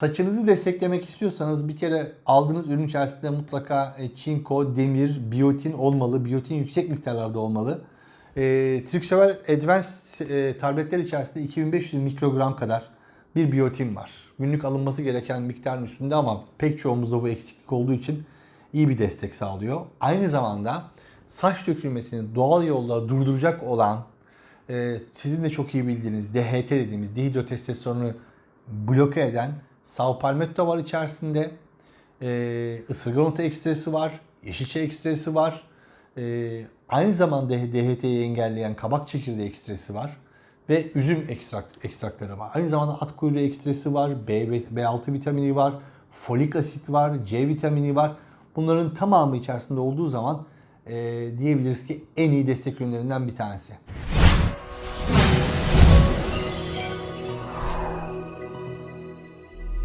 Saçınızı desteklemek istiyorsanız bir kere aldığınız ürün içerisinde mutlaka e, çinko, demir, biyotin olmalı. Biyotin yüksek miktarlarda olmalı. E, Trixavel Advance e, tabletler içerisinde 2500 mikrogram kadar bir biyotin var. Günlük alınması gereken miktarın üstünde ama pek çoğumuzda bu eksiklik olduğu için iyi bir destek sağlıyor. Aynı zamanda saç dökülmesini doğal yolla durduracak olan e, sizin de çok iyi bildiğiniz DHT dediğimiz dihidrotestosteronu bloke eden sav palmetto var içerisinde. E, ısırgan otu ekstresi var. Yeşilçay ekstresi var. E, aynı zamanda DHT'yi engelleyen kabak çekirdeği ekstresi var. Ve üzüm ekstrakt, ekstrakları var. Aynı zamanda at kuyruğu ekstresi var. B, B6 vitamini var. Folik asit var. C vitamini var. Bunların tamamı içerisinde olduğu zaman e, diyebiliriz ki en iyi destek ürünlerinden bir tanesi.